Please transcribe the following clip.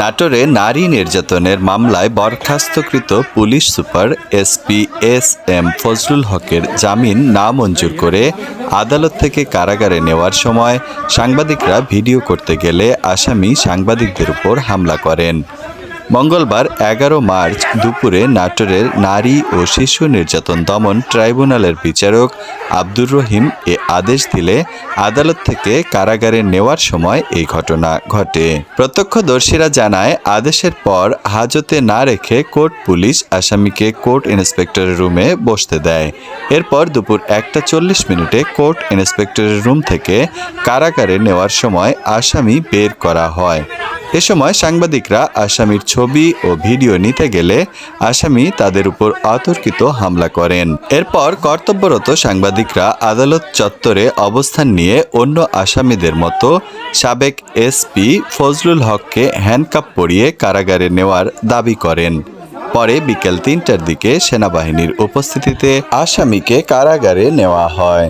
নাটোরে নারী নির্যাতনের মামলায় বরখাস্তকৃত police super SP S M Fazlul হকের জামিন না মঞ্জুর করে আদালত থেকে কারাগারে নেওয়ার সময় সাংবাদিকরা ভিডিও করতে গেলে আসামি সাংবাদিকদের উপর হামলা করেন। মঙ্গলবার এগারো মার্চ দুপুরে নাটোরের নারী ও শিশু নির্যাতন দমন ট্রাইব্যুনালের বিচারক আব্দুর রহিম এ আদেশ দিলে আদালত থেকে কারাগারে নেওয়ার সময় এই ঘটনা ঘটে। প্রত্যক্ষদর্শীরা জানায়, আদেশের পর হাজতে না রেখে কোর্ট পুলিশ আসামিকে কোর্ট ইন্সপেক্টরের রুমে বসতে দেয়। এরপর দুপুর একটা চল্লিশ মিনিটে কোর্ট ইন্সপেক্টরের রুম থেকে কারাগারে নেওয়ার সময় আসামি বের করা হয়। এ সময় সাংবাদিকরা আসামির ছবি ও ভিডিও নিতে গেলে আসামি তাদের উপর অতর্কিত হামলা করেন। এরপর কর্তব্যরত সাংবাদিকরা আদালত চত্বরে অবস্থান নিয়ে অন্য আসামিদের মতো সাবেক এসপি ফজলুল হককে হ্যান্ডকাপ পরিয়ে কারাগারে নেওয়ার দাবি করেন। পরে বিকেল তিনটার দিকে সেনাবাহিনীর উপস্থিতিতে আসামিকে কারাগারে নেওয়া হয়।